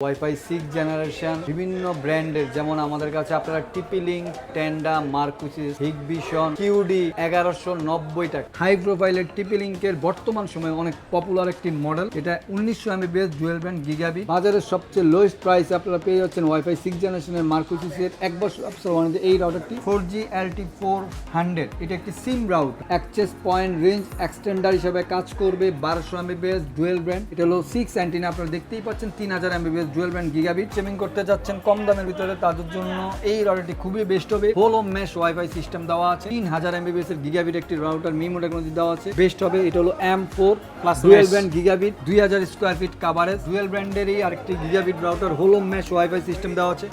Wifi six generation বিভিন্ন ব্র্যান্ডের, যেমন আমাদের কাছে আপনারা TP Link Tenda Mercusys Hikvision Cudy এগারোশো নব্বই টাকা হাই প্রোফাইলের টিপিলিংকের বর্তমান সময়ে অনেক পপুলার একটি মডেল এটা উনিশশো এমবিবিএস ডুয়েল ব্যান্ড গিগাবি বাজারের সবচেয়ে লোয়েস্ট প্রাইস আপনারা পেয়ে যাচ্ছেন ওয়াইফাই সিক্স জেনারেশনের মার্কুসিসের এক বছর অফিসার ওয়ারেন্টি এই রাউটারটি four G LTE four hundred এটা একটি SIM router access point range extender হিসেবে কাজ করবে বারোশো এমবিবিএস ডুয়েল ব্র্যান্ড এটা হলো সিক্স অ্যান্টিনা আপনারা দেখতেই পাচ্ছেন তিন হাজার Mbps dual band gigabit streaming করতে যাচ্ছেন কম দামের ভিতরে তাদের জন্য এই রাউটারটি খুবই বেস্ট হবে। হোলো মেশ ওয়াইফাই সিস্টেম দেওয়া আছে তিন হাজার এমবিবিএস এর গিগাবিট একটি রাউটার মিমো টেকনোলজি দেওয়া আছে। বেস্ট হবে এটা হলো M four plus dual band gigabit দুই হাজার স্কোয়ার ফিট কাভারেজ এর এই আরেকটি গিগাবিট রাউটার হোলো মেশ ওয়াইফাই সিস্টেম দেওয়া আছে।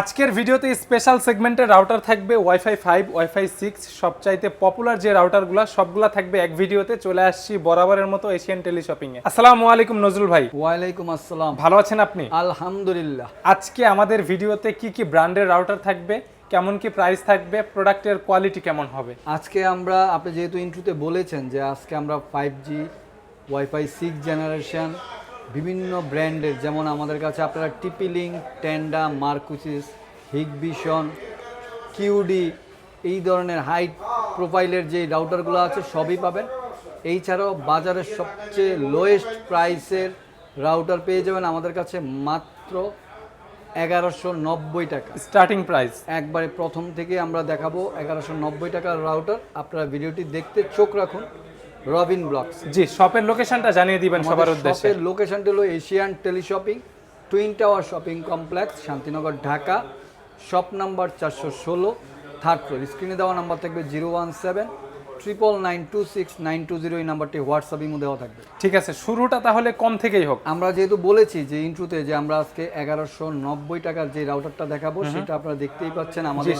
আজকের ভিডিওতে স্পেশাল সেগমেন্টের রাউটার থাকবে ওয়াইফাই ফাইভ ওয়াইফাই সিক্স সবচাইতে পপুলার যে রাউটারগুলো সবগুলা থাকবে এক ভিডিওতে। চলে আসছি বরাবরের মতো এশিয়ান টেলি শপিং এ। আসসালামু আলাইকুম নজরুল ভাই। ওয়ালাইকুম আসসালাম। ভালো আছেন আপনি? আলহামদুলিল্লাহ। আজকে আমাদের ভিডিওতে কি কি ব্র্যান্ডের রাউটার থাকবে কেমন কি প্রাইস থাকবে প্রোডাক্টের কোয়ালিটি কেমন হবে? আজকে আমরা আপনি যেহেতু ইন্ট্রুতে বলেছেন যে আজকে আমরা five G wifi six generation বিভিন্ন ব্র্যান্ডের যেমন আমাদের কাছে আপনারা TP Link Tenda Mercusys Hikvision Cudy এই ধরনের হাই প্রোফাইলের যে রাউটারগুলো আছে সবই পাবেন। এই ছাড়াও বাজারের সবচেয়ে লোয়েস্ট প্রাইসের রাউটার পেয়ে যাবেন আমাদের কাছে মাত্র এগারোশো নব্বই টাকা। স্টার্টিং প্রাইস একবারে প্রথম থেকে আমরা দেখাবো এগারোশো নব্বই টাকার রাউটার আপনারা ভিডিওটি দেখতে চোখ রাখুন। রবিন ব্লগস। জি শপের লোকেশনটা জানিয়ে দিবেন সবার উদ্দেশ্যে। শপের লোকেশনটি হলো Asian teleshopping twin tower shopping complex Shantinagar Dhaka. Shop number চারশো ষোলো থার্ড ফ্লোর স্ক্রিনে দেওয়া নাম্বার থাকবে zero one seven triple nine two six nine two zero এই নাম্বারটি হোয়াটসঅ্যাপ ইমো দেওয়া থাকবে। ঠিক আছে শুরুটা তাহলে কম থেকেই হোক। আমরা যেহেতু বলেছি যে ইন্ট্রুতে যে আমরা আজকে এগারোশো নব্বই টাকার যে রাউটারটা দেখাবো সেটা আপনারা দেখতেই পাচ্ছেন আমাদের.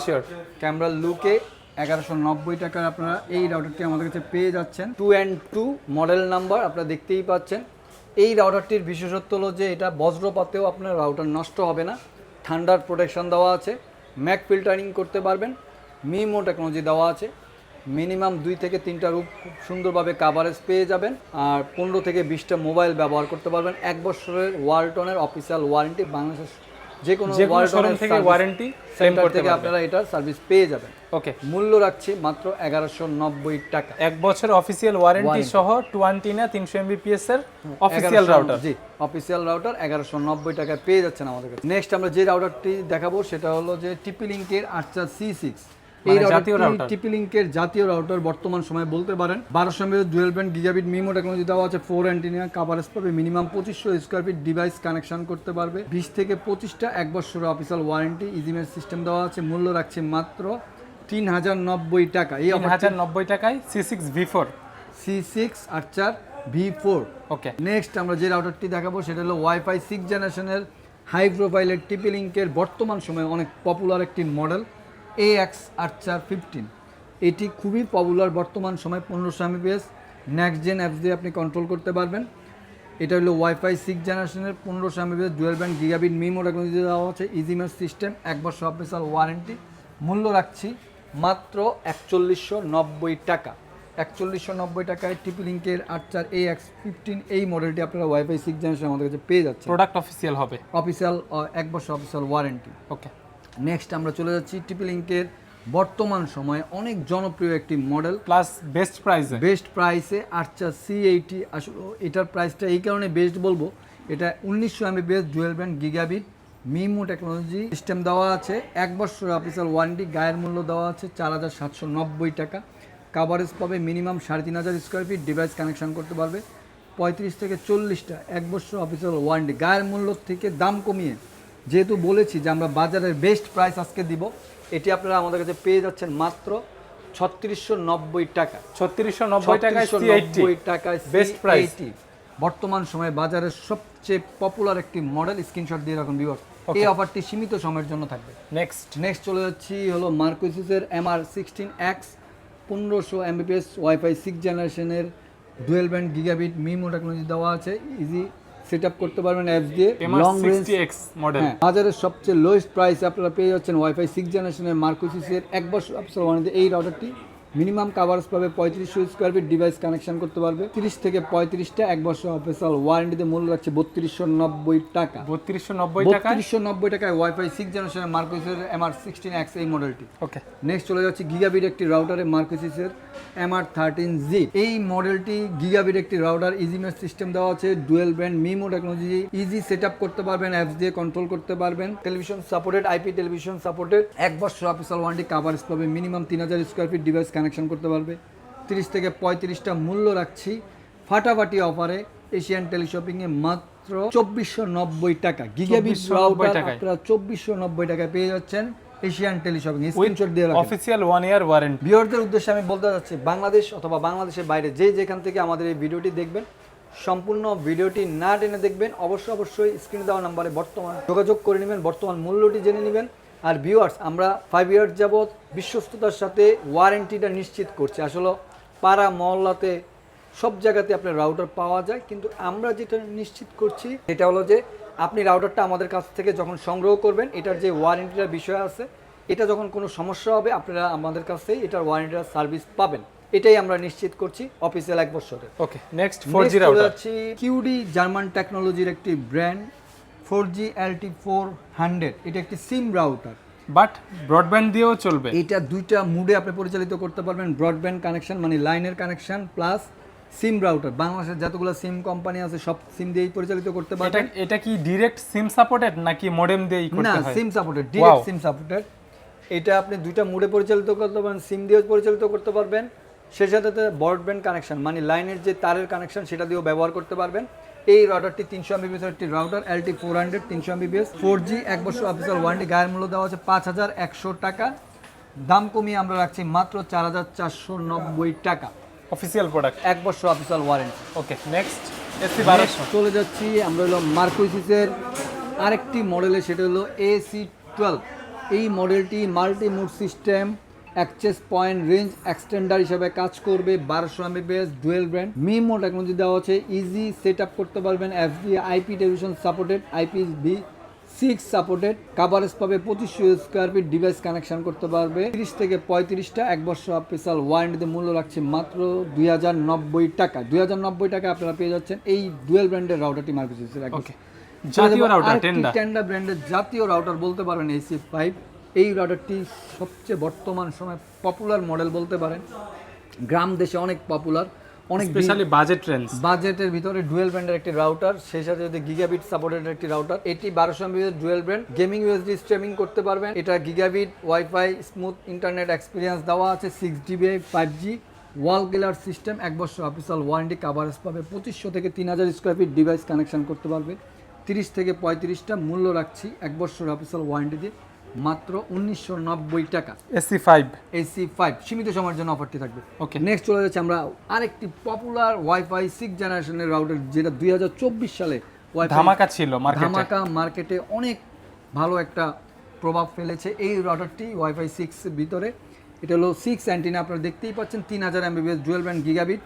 ক্যামেরার লুকে এগারোশো নব্বই টাকার আপনারা এই রাউটারটি আমাদের কাছে পেয়ে যাচ্ছেন। Two and two model number আপনারা দেখতেই পাচ্ছেন। এই রাউটারটির বিশেষত্ব হলো যে এটা বজ্রপাতেও আপনার রাউটার নষ্ট হবে না। ঠান্ডার প্রোটেকশন দেওয়া আছে। ম্যাক ফিল্টারিং করতে পারবেন। মিমো টেকনোলজি দেওয়া আছে। মিনিমাম দুই থেকে তিনটা রূপ খুব সুন্দরভাবে কাভারেজ পেয়ে যাবেন। আর পনেরো থেকে বিশটা মোবাইল ব্যবহার করতে পারবেন। এক বছরের ওয়ালটনের অফিসিয়াল ওয়ারেন্টি বাংলাদেশের যে কোনো যে কোনো শোরুম থেকে ওয়ারেন্টি ক্লেম করতে থেকে আপনারা এটার সার্ভিস পেয়ে যাবেন। ওকে মূল্য রাখছি মাত্র এগারোশো নব্বই টাকা। এক বছর অফিসিয়াল ওয়ারেন্টি সহ টোয়েন্টি না তিনশো এমবিপিএস এর official router G official router এগারোশো নব্বই টাকায় পেয়ে যাচ্ছেন আমাদের কাছে। নেক্সট আমরা যে রাউটারটি দেখাবো সেটা হলো যে টিপি লিঙ্কের আটটা সি সিক্স এই মানে। টিপি লিঙ্কের জাতীয় রাউটার বর্তমান সময়ে বলতে পারেন। বারোশো MB dual band gigabit MIMO technology দেওয়া আছে ফোর অ্যান্টিনিয়া কাভারেজ পাবে মিনিমাম পঁচিশশো স্কোয়ার ফিট ডিভাইস কানেকশন করতে পারবে। বিশ থেকে পঁচিশটা এক বছরের অফিসিয়াল ওয়ারেন্টি ইজিমের সিস্টেম দেওয়া আছে মূল্য রাখছে মাত্র তিন হাজার নব্বই টাকা। এই হাজার নব্বই টাকায় C six V four C six Archer V four okay next আমরা যে রাউটারটি দেখাবো সেটা হলো ওয়াইফাই সিক্স জেনারেশনের হাই প্রোফাইলের টিপি লিঙ্কের বর্তমান সময়ে অনেক পপুলার একটি model A X Archer fifteen এটি খুবই পপুলার বর্তমান সময় পনেরোশো এমবিপিএস নেক্সট জেন অ্যাপস দিয়ে আপনি কন্ট্রোল করতে পারবেন। এটা হলো ওয়াইফাই সিক্স জেনারেশনের পনেরোশো Mbps dual band gigabit MIMO technology দেওয়া আছে ইজিমেস সিস্টেম এক বছর অফিসিয়াল ওয়ারেন্টি মূল্য রাখছি মাত্র একচল্লিশশো নব্বই টাকা। একচল্লিশশো নব্বই টাকায় টিপি লিঙ্কের আটচার এ এক্স ফিফটিন এই মডেলটি আপনারা ওয়াইফাই সিক্স জেনারেশন আমাদের কাছে পেয়ে যাচ্ছে প্রোডাক্ট অফিসিয়াল হবে। অফিসিয়াল এক বছর অফিসিয়াল ওয়ারেন্টি ওকে নেক্সট আমরা চলে যাচ্ছি টিপি লিঙ্কের বর্তমান সময়ে অনেক জনপ্রিয় একটি মডেল প্লাস বেস্ট প্রাইসে বেস্ট প্রাইসে আটচা সি এইটি আসলে এটার প্রাইসটা এই কারণে বেস্ট বলব এটা উনিশশো Mbps dual band gigabit MIMO technology system দেওয়া আছে। এক বছর অফিসিয়াল ওয়ারেন্টি গায়ের মূল্য দেওয়া আছে চার হাজার সাতশো নব্বই টাকা। কাভারেজ পাবে মিনিমাম সাড়ে তিন হাজার স্কোয়ার ফিট ডিভাইস কানেকশন করতে পারবে। পঁয়ত্রিশ থেকে চল্লিশটা এক বছর অফিসিয়াল ওয়ারেন্টি গায়ের মূল্য থেকে দাম কমিয়ে যেহেতু বলেছি যে আমরা বাজারের বেস্ট প্রাইস আজকে দিব এটি আপনারা আমাদের কাছে পেয়ে যাচ্ছেন মাত্র ছত্রিশশো নব্বই টাকা। ছত্রিশশো নব্বই টাকায় সি এইটটি 990 টাকায় Best price। C80 বর্তমান সময়ে বাজারের সবচেয়ে পপুলার একটি মডেল স্ক্রিনশট দিয়ে রাখুন ভিউয়ার এই অফারটি সীমিত সময়ের জন্য থাকবে। নেক্সট নেক্সট চলে যাচ্ছি হলো মার্কোসিসের এমআর সিক্সটিন এক্স পনেরোশো এমবিপিএস ওয়াইফাই সিক্স জেনারেশনের dual band gigabit MIMO technology দেওয়া আছে ইজি সেট আপ করতে পারবেন অ্যাপস দিয়ে। লং রেঞ্জ মডেল বাজারের সবচেয়ে লোয়েস্ট প্রাইস আপনারা পেয়ে যাচ্ছেন ওয়াইফাই সিক্স জেনারেশনের মার্কোসিসের এক বছর আপনার এই রাউটারটি মিনিমাম কাভারেজ পাবে পঁয়ত্রিশশো স্কোয়ার ফিট ডিভাইস কানেকশন করতে পারবে। তিরিশ থেকে পঁয়ত্রিশটা এক বছর অফিসিয়াল ওয়ারেন্টিতে মূল্য রাখছে বত্রিশশো নব্বই টাকা। বত্রিশশো নব্বই টাকা বত্রিশশো নব্বই টাকায় ওয়াইফাই সিক্স জেনারেশনের মার্কোসিসের এমআর সিক্সটিন এক্স এই মডেলটি ওকে নেক্সট চলে যাচ্ছে গিগাবিট একটি রাউটারে মার্কোসিসের এমআর থার্টিন জি এই মডেলটি গিগাবিট একটি রাউটার ইজি মেশ সিস্টেম দেওয়া আছে dual brand MIMO technology easy set up করতে পারবেন অ্যাপস দিয়ে কন্ট্রোল করতে পারবেন। Television supported IP television supported এক বছর অফিসিয়াল ওয়ারেন্টি কাভারেজ পাবে মিনিমাম তিন হাজার স্কোয়ার ফিট ডিভাইস কানেকশন করতে পারবে। তিরিশ থেকে পঁয়ত্রিশটা মূল্য রাখছি। ফাটাফাটি অফারে এশিয়ান টেলিশপিংয়ে মাত্র চব্বিশশো নব্বই টাকা। গিগাবিট 2490 রাউটার আপনারা চব্বিশশো নব্বই টাকায় পেয়ে যাচ্ছেন এশিয়ান টেলিশপিং স্ক্রিনশট দিয়ে রাখেন। অফিসিয়াল ওয়ান ইয়ার ওয়ারেন্টি ভিউয়ারদের উদ্দেশ্যে আমি বলতে চাচ্ছি বাংলাদেশ অথবা বাংলাদেশের বাইরে যে যেখান থেকে আমাদের এই ভিডিওটি দেখবেন সম্পূর্ণ ভিডিওটি না টেনে দেখবেন অবশ্যই অবশ্যই স্ক্রিনে দেওয়া নাম্বারে বর্তমান যোগাযোগ করে নেবেন বর্তমান মূল্যটি জেনে নেবেন। আর ভিউয়ার্স আমরা ফাইভ ইয়ার্স যাবৎ বিশ্বস্ততার সাথে ওয়ারেন্টিটা নিশ্চিত করছি। আসলে পাড়া মহল্লাতে সব জায়গাতে আপনার রাউটার পাওয়া যায় কিন্তু আমরা যেটা নিশ্চিত করছি সেটা হলো যে আপনি রাউটারটা আমাদের কাছ থেকে যখন সংগ্রহ করবেন এটার যে ওয়ারেন্টিটার বিষয় আছে এটা যখন কোনো সমস্যা হবে আপনারা আমাদের কাছ থেকে এটার ওয়ারেন্টির সার্ভিস পাবেন। এটাই আমরা নিশ্চিত করছি অফিসিয়াল এক বছরের okay next four G router Cudy German টেকনোলজির একটি brand four G LTE four hundred এটা একটি সিম রাউটার বাট ব্রডব্যান্ড দিয়েও চলবে। এটা দুইটা মুডে আপনি পরিচালিত করতে পারবেন ব্রডব্যান্ড কানেকশন মানে লাইনের কানেকশন প্লাস সিম রাউটার বাংলাদেশের যতগুলো সিম কোম্পানি আছে সব সিম দিয়েই পরিচালিত করতে পারবেন। এটা কি ডিরেক্ট সিম সাপোর্টেড নাকি মডেম দিয়েই না করতে হয় SIM supported direct SIM supported এটা আপনি দুইটা মুডে পরিচালিত করতে পারবেন সিম দিয়েও পরিচালিত করতে পারবেন। সেই সাথে ব্রডব্যান্ড কানেকশন মানে লাইনের যে তারের কানেকশন সেটা দিয়েও ব্যবহার করতে পারবেন। এই রাউটারটি তিনশো এমবিবিএস একটি রাউটার এলটি ফোর হান্ড্রেড তিনশো এমবিবিএস ফোর জি এক বছর অফিসিয়াল ওয়ারেন্টি গায়ের মূল্য দেওয়া আছে পাঁচ হাজার একশো টাকা। দাম কমিয়ে আমরা রাখছি মাত্র চার হাজার চারশো নব্বই টাকা। অফিসিয়াল প্রোডাক্ট এক বছর official warranty okay next AC বারোশো চলে যাচ্ছি আমরা হলো মার্কোসিসের আরেকটি মডেলে সেটা হলো এসি টুয়েলভ এই মডেলটি multi mode system access point range extender হিসাবে কাজ করবে বারোশো Mbps dual brand MIMO technology দেওয়া আছে ইজি সেট আপ করতে পারবেন FD IP television supported IP v six supported coverage পাবে পঁচিশশো স্কোয়ার ফিট ডিভাইস কানেকশন করতে পারবে। তিরিশ থেকে পঁয়ত্রিশটা এক বছর অফিসিয়াল ওয়ারেন্টিতে মূল্য রাখছে মাত্র দুই হাজার নব্বই টাকা। দুই হাজার নব্বই টাকা আপনারা পেয়ে যাচ্ছেন এই ডুয়েল ব্র্যান্ডের রাউটারটি মার্কেটের ওকে জাতীয় রাউটার টেন্ডা ব্র্যান্ডের জাতীয় রাউটার বলতে পারেন এসি ফাইভ এই রাউটারটি সবচেয়ে বর্তমান সময় পপুলার মডেল বলতে পারেন। গ্রাম দেশে অনেক পপুলার অনেক স্পেশালি বাজেট রেঞ্জ বাজেটের ভিতরে ডুয়েল ব্র্যান্ডের একটি রাউটার সেই সাথে যদি গিগাবিট সাপোর্টেড একটি রাউটার এটি বারোশো Mbps dual brand gaming UHD streaming করতে পারবেন। এটা gigabit wifi smooth internet experience দেওয়া আছে six GB five G wall killer system এক বছর অফিসিয়াল ওয়ারেন্টি কাভারেজ পাবে। পঁচিশশো থেকে তিন হাজার স্কোয়ার ফিট ডিভাইস কানেকশন করতে পারবে। তিরিশ থেকে পঁয়ত্রিশটা মূল্য রাখছি এক বছর অফিসিয়াল ওয়ারেন্টি দিয়ে। মাত্র উনিশশো নব্বই টাকা। AC five. এসি ফাইভ সীমিত সময়ের জন্য অফারটি থাকবে। ওকে। নেক্সট চলে যাচ্ছে আমরা আরেকটি পপুলার ওয়াইফাই সিক্স জেনারেশনের রাউটার যেটা দুই হাজার চব্বিশ সালে ধামাকা ছিল মার্কেটে ধামাকা মার্কেটে অনেক ভালো একটা প্রভাব ফেলেছে এই রাউটারটি ওয়াইফাই সিক্স ভিতরে। এটা হলো সিক্স অ্যান্টিনা আপনারা দেখতেই পাচ্ছেন তিন হাজার Mbps band gigabit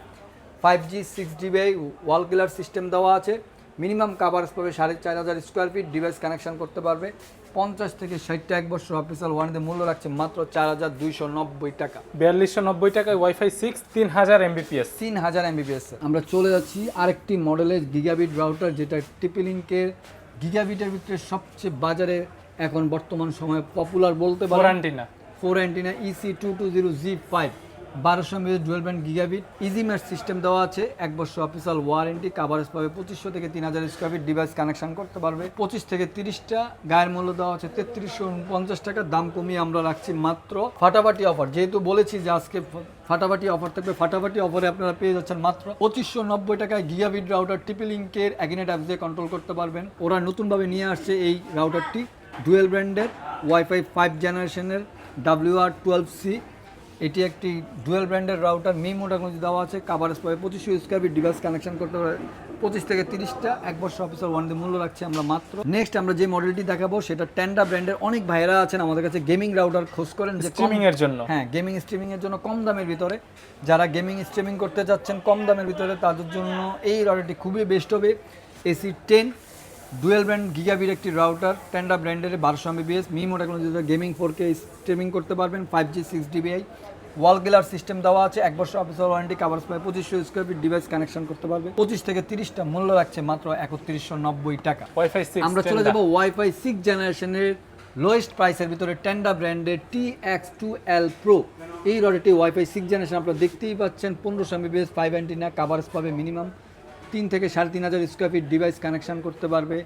five G six GB wall killer system দেওয়া আছে। মিনিমাম কাভারেজ পাবে সাড়ে চার হাজার স্কোয়ার ফিট ডিভাইস কানেকশন করতে পারবে। পঞ্চাশ থেকে ষাটটা এক বছর অফিসিয়াল ওয়ারেন্টি মূল্য রাখছে মাত্র চার হাজার দুইশো নব্বই টাকা। বিয়াল্লিশশো নব্বই টাকায় ওয়াইফাই সিক্স তিন হাজার এমবিপিএস তিন হাজার এমবিপিএস আমরা চলে যাচ্ছি আরেকটি মডেলের গিগাবিট রাউটার যেটা টিপিলিঙ্কের গিগাবিটের ভিতরে সবচেয়ে বাজারে এখন বর্তমান সময়ে পপুলার বলতে পারেন। ওয়ারান্টি না four antenna EC two two zero G five বারোশো Mbps dual band gigabit easy mesh system দেওয়া আছে। এক বছর অফিসিয়াল ওয়ারেন্টি কাভারেজ পাবে পঁচিশশো থেকে তিন হাজার স্কোয়ার ফিট ডিভাইস কানেকশন করতে পারবে। পঁচিশ থেকে তিরিশটা গায়ের মূল্য দেওয়া আছে, তেত্রিশশো উনপঞ্চাশ টাকা, দাম কমিয়ে আমরা রাখছি মাত্র ফাটাফাটি অফার যেহেতু বলেছি যে আজকে ফাটাফাটি অফার থাকবে, ফাটাফাটি অফারে আপনারা পেয়ে যাচ্ছেন মাত্র পঁচিশশো নব্বই টাকায় গিগাবিট রাউটার টিপি লিঙ্কের অ্যাগিনেট অ্যাপস দিয়ে কন্ট্রোল করতে পারবেন। ওরা নতুনভাবে নিয়ে আসছে এই রাউটারটি ডুয়েল ব্র্যান্ডের ওয়াইফাই ফাইভ জেনারেশনের ডাব্লিউ আর টুয়েলভ সি এটি একটি ডুয়েল ব্র্যান্ডের রাউটার মিমো টেকনোলজি দেওয়া আছে কাভারেজ পাবে পঁচিশশো স্কোয়ার ফিট ডিভাইস কানেকশন করতে পারে পঁচিশ থেকে তিরিশটা এক বছর অফিসার ওয়ারেন্টি মূল্য রাখছি আমরা মাত্র। নেক্সট আমরা যে মডেলটি দেখাবো সেটা টেন্ডা ব্র্যান্ডের অনেক ভাইরা আছেন আমাদের কাছে গেমিং রাউটার খোঁজ করেন যে স্ট্রিমিং এর জন্য। হ্যাঁ গেমিং স্ট্রিমিং এর জন্য কম দামের ভিতরে। যারা গেমিং স্ট্রিমিং করতে যাচ্ছেন কম দামের ভিতরে তাদের জন্য এই রাউটারটি খুবই বেস্ট হবে। এসি টেন ডুয়েল ব্র্যান্ড গিগাবির একটি রাউটার টেন্ডা ব্র্যান্ডের বারোশো MBBS MIMO technology gaming four K streaming করতে পারবেন five G six DBI wall killer system দেওয়া আছে এক বছর অফিসার ওয়ারেন্টি কাভার্স পায় পঁচিশশো স্কোয়ার ফিট ডিভাইস কানেকশন করতে পারবে। পঁচিশ থেকে তিরিশটা মূল্য রাখছে মাত্র একত্রিশশো নব্বই টাকা। ওয়াইফাই সিক্স আমরা চলে যাব ওয়াইফাই সিক্স জেনারেশনের লোয়েস্ট প্রাইসের ভিতরে টেন্ডা ব্র্যান্ডের T X two L pro এই রডেটি ওয়াইফাই সিক্স জেনারেশন আপনারা দেখতেই পাচ্ছেন পনেরোশো এমবিবিএস ফাইভ অ্যান্টিনা কাভারেজ পাবে মিনিমাম তিন থেকে সাড়ে তিন হাজার স্কোয়ার ফিট ডিভাইস কানেকশন করতে পারবে।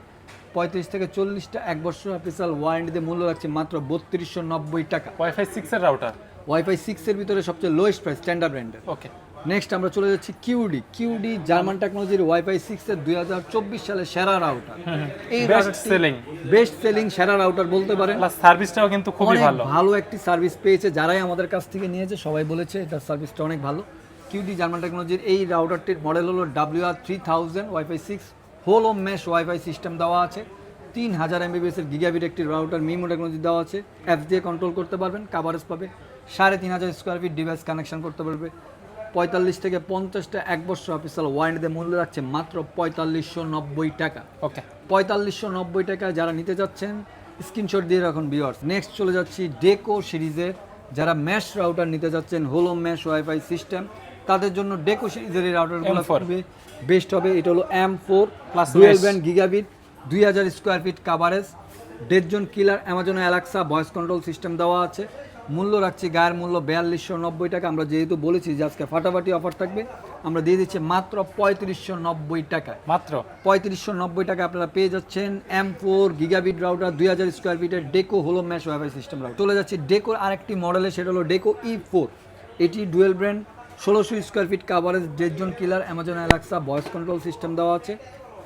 পঁয়ত্রিশ থেকে চল্লিশটা এক বছর অফিসিয়াল ওয়ারেন্টিতে মূল্য রাখছে মাত্র বত্রিশশো নব্বই টাকা। ওয়াইফাই সিক্স এর রাউটার ওয়াইফাই সিক্সের ভিতরে সবচেয়ে লোয়েস্ট প্রাইস স্ট্যান্ডার্ড ব্র্যান্ডের ওকে নেক্সট আমরা চলে যাচ্ছি কিউডি কিউডি জার্মান টেকনোলজির ওয়াইফাই সিক্স এর দুই হাজার চব্বিশ সালে সেরা রাউটার এই বেস্ট সেলিং বেস্ট সেলিং সেরা রাউটার বলতে পারেন। সার্ভিসটাও কিন্তু খুবই ভালো। ভালো একটি সার্ভিস পেয়েছে যারাই আমাদের কাছ থেকে নিয়েছে সবাই বলেছে এটার সার্ভিসটা অনেক ভালো। কিউডি জার্মান টেকনোলজির এই রাউটারটির মডেল হলো W R three thousand wifi six whole home mesh wifi system দেওয়া আছে। তিন হাজার এমবিবিএস এর গিগাবিট একটি রাউটার মিমো টেকনোলজি দেওয়া আছে। অ্যাপস দিয়ে কন্ট্রোল করতে পারবেন কাভারেজ পাবে। সাড়ে তিন হাজার স্কোয়ার ফিট ডিভাইস কানেকশন করতে পারবে। পঁয়তাল্লিশ থেকে পঞ্চাশটা এক বছর অফিসিয়াল ওয়ারেন্টিতে মূল্য রাখছে মাত্র পঁয়তাল্লিশশো নব্বই টাকা। ওকে পঁয়তাল্লিশশো নব্বই টাকা যারা নিতে যাচ্ছেন স্ক্রিনশট দিয়ে রাখুন বিয়ার্স নেক্সট চলে যাচ্ছি ডেকো সিরিজের যারা ম্যাশ রাউটার নিতে যাচ্ছেন হোলো ম্যাশ ওয়াইফাই সিস্টেম তাদের জন্য ডেকো সিরিজের এই রাউটারগুলো M4 খুবই বেস্ট হবে এটা হলো M four Plus dual band gigabit দুই হাজার square feet coverage dead zone killer Amazon Alexa voice control system দেওয়া আছে। মূল্য রাখছি গায়ের মূল্য বিয়াল্লিশশো নব্বই টাকা। আমরা যেহেতু বলেছি যে আজকে ফাটাফাটি অফার থাকবে আমরা দিয়ে দিচ্ছি মাত্র পঁয়ত্রিশশো নব্বই টাকায় মাত্র? পঁয়ত্রিশশো নব্বই টাকা আপনারা পেয়ে যাচ্ছেন এম ফোর গিগাবিট রাউটার দুই হাজার স্কোয়ার ফিটের Deco whole mesh wifi system router চলে যাচ্ছি ডেকোর আরেকটি মডেলে সেটা হলো ডেকো ই ফোর এটি ডুয়েল ব্র্যান্ড ষোলোশো square feet coverage dead zone killer Amazon Alexa voice control system দেওয়া আছে।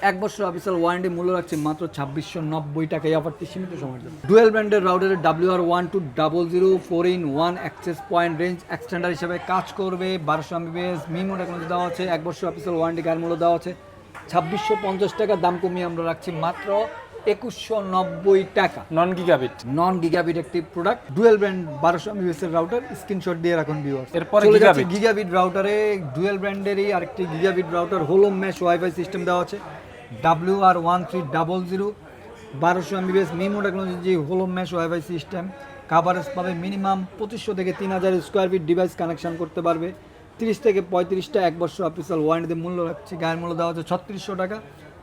এক বছর অফিসিয়াল ওয়ারেন্টি মূল্য রাখছে মাত্র ছাব্বিশশো নব্বই টাকা এই অফারটি সীমিত সময়ের জন্য। ডুয়েল ব্র্যান্ডের রাউটারের W R one two double zero four in one access point range extender হিসেবে কাজ করবে। বারোশো এমবিবিএস মিমো টেকনোলজি দেওয়া আছে। এক বছর অফিসিয়াল ওয়ারেন্টি গায়ের মূল্য দেওয়া আছে। ছাব্বিশশো পঞ্চাশ টাকা দাম কমিয়ে আমরা রাখছি মাত্র একুশশো নব্বই টাকা। নন গিগাবিট নন গিগাবিট একটি প্রোডাক্ট ডুয়েল ব্র্যান্ড বারোশো এমবিএস এর রাউটার স্ক্রিনশট দিয়ে রাখুন ভিউয়ার্স এরপরে গিগাবিট রাউটারে ডুয়েল ব্র্যান্ডেরই আরেকটি gigabit router whole mesh wifi system দেওয়া আছে। W R one three double zero বারোশো Mbps MIMO technology whole mesh wifi system coverage পাবে মিনিমাম পঁচিশশো থেকে তিন হাজার স্কোয়ার ফিট ডিভাইস কানেকশন করতে পারবে। তিরিশ থেকে পঁয়ত্রিশটা এক বছর অফিসিয়াল ওয়ারেন্টিতে মূল্য রাখছি গায়ের মূল্য দেওয়া হচ্ছে ছত্রিশশো টাকা।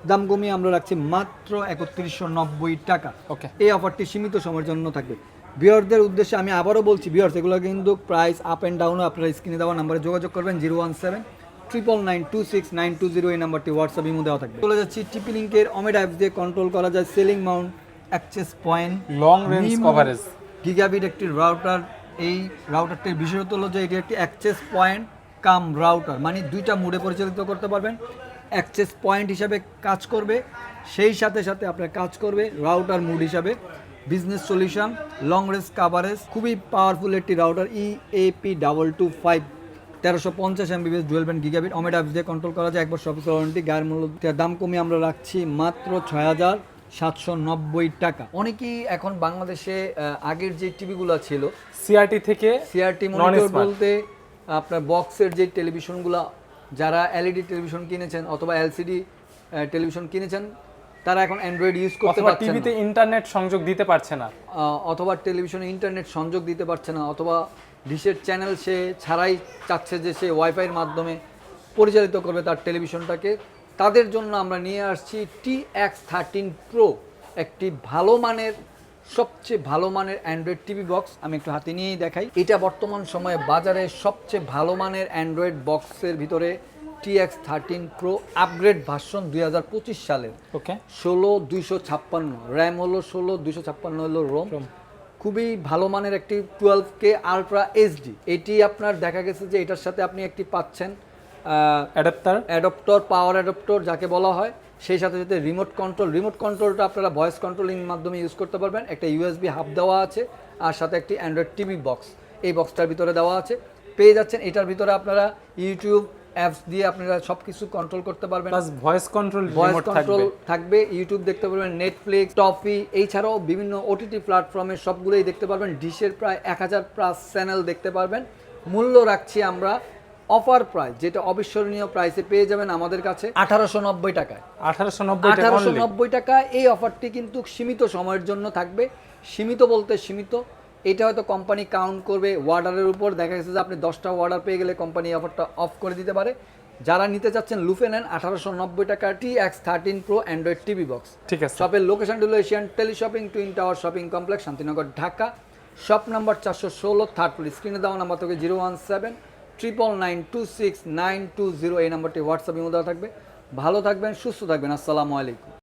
দাম কমিয়ে আমরা রাখছি মাত্র একত্রিশশো নব্বই টাকা। ওকে এই অফারটি সীমিত সময়ের জন্য থাকবে। বিয়ারদের উদ্দেশ্যে আমি আবারও বলছি বিয়ার্স এগুলো কিন্তু প্রাইস আপ অ্যান্ড ডাউন আপনারা স্ক্রিনে দেওয়া নাম্বারে যোগাযোগ করবেন zero one seven triple nine two six nine two zero এই নাম্বারটি হোয়াটসঅ্যাপ ইমো দেওয়া থাকবে। চলে যাচ্ছি টিপি লিঙ্কের অমেড অ্যাপস দিয়ে কন্ট্রোল করা যায় ceiling mount access point long range coverage gigabit একটি রাউটার এই রাউটারটির বিশেষত্ব হলো যে এটি একটি অ্যাক্সেস পয়েন্ট কাম রাউটার মানে দুইটা মোডে পরিচালিত করতে পারবেন। অ্যাক্সেস পয়েন্ট হিসাবে কাজ করবে সেই সাথে সাথে আপনার কাজ করবে রাউটার মুড হিসাবে। Business solution long range coverage খুবই পাওয়ারফুল একটি router E AP double two five তেরোশো পঞ্চাশ Mbps dual band gigabit Omada apps দিয়ে কন্ট্রোল করা যায়। এক বছর অফিস ওয়ারেন্টি গায়ের মূল্য দাম কমিয়ে আমরা রাখছি মাত্র ছয় হাজার সাতশো নব্বই টাকা। অনেকেই এখন বাংলাদেশে আগের যে টিভিগুলো ছিল সিআরটি থেকে সিআরটি মনিটর বলতে আপনার বক্সের যে টেলিভিশনগুলো যারা এলইডি টেলিভিশন কিনেছেন অথবা এলসিডি টেলিভিশন কিনেছেন তারা এখন অ্যান্ড্রয়েড ইউজ করতে না। টিভিতে ইন্টারনেট সংযোগ দিতে পারছে না। অথবা টেলিভিশনে ইন্টারনেট সংযোগ দিতে পারছে না অথবা ডিশের চ্যানেল সে ছাড়াই চাচ্ছে যে সে ওয়াইফাইয়ের মাধ্যমে পরিচালিত করবে তার টেলিভিশনটাকে। তাদের জন্য আমরা নিয়ে আসছি টি এক্স থার্টিন প্রো একটি ভালো মানের সবচেয়ে ভালো মানের অ্যান্ড্রয়েড টিভি বক্স আমি একটু হাতে নিয়েই দেখাই। এটা বর্তমান সময়ে বাজারে সবচেয়ে ভালো মানের অ্যান্ড্রয়েড বক্সের ভিতরে T X thirteen pro upgrade version দুই হাজার পঁচিশ সালের। ওকে ষোলো দুইশো ছাপ্পান্ন র্যাম হলো ষোলো দুইশো ছাপ্পান্ন হলো রোম খুবই ভালো মানের একটি টুয়েলভ কে আলট্রা এইচডি এটি আপনার দেখা গেছে যে এটার সাথে আপনি একটি পাচ্ছেন অ্যাডাপ্টার অ্যাডপ্টর পাওয়ার অ্যাডপ্টর যাকে বলা হয়। সেই সাথে সাথে রিমোট কন্ট্রোল রিমোট কন্ট্রোলটা আপনারা ভয়েস কন্ট্রোলিং মাধ্যমে ইউজ করতে পারবেন। একটা ইউএসবি হাব দেওয়া আছে আর সাথে একটি অ্যান্ড্রয়েড টিভি বক্স এই বক্সটার ভিতরে দেওয়া আছে। পেয়ে যাচ্ছেন এটার ভিতরে আপনারা ইউটিউব অ্যাপস দিয়ে আপনারা সব কিছু কন্ট্রোল করতে পারবেন। Plus voice control voice control থাকবে। ইউটিউব দেখতে পারবেন নেটফ্লিক্স টফি এছাড়াও বিভিন্ন ওটিটি প্ল্যাটফর্মে সবগুলোই দেখতে পারবেন। ডিশের প্রায় এক হাজার প্লাস চ্যানেল দেখতে পারবেন। মূল্য রাখছি আমরা অফার প্রাইস যেটা অবিস্মরণীয় প্রাইসে পেয়ে যাবেন আমাদের কাছে আঠারোশো নব্বই টাকায়। আঠারোশো নব্বই আঠারোশো নব্বই টাকা এই অফারটি কিন্তু সীমিত সময়ের জন্য থাকবে। সীমিত বলতে সীমিত এটা হয়তো কোম্পানি কাউন্ট করবে ওয়ার্ডারের উপর। দেখা গেছে যে আপনি দশটা অর্ডার পেয়ে গেলে কোম্পানি অফারটা অফ করে দিতে পারে। যারা নিতে চাচ্ছেন লুফে নেন আঠারোশো নব্বই টাকা T X thirteen pro Android TV box ঠিক আছে। শপের লোকেশন হলো Asian teleshopping twin tower shopping complex Shantinagar Dhaka. Shop number চারশো ষোলো থার্ড ফ্লোর স্ক্রিনে দেওয়া নাম্বার থেকে zero one seven triple nine two six nine two zero এই নাম্বারটি হোয়াটসঅ্যাপে দেওয়া থাকবে। ভালো থাকবেন সুস্থ থাকবেন আসসালামু আলাইকুম।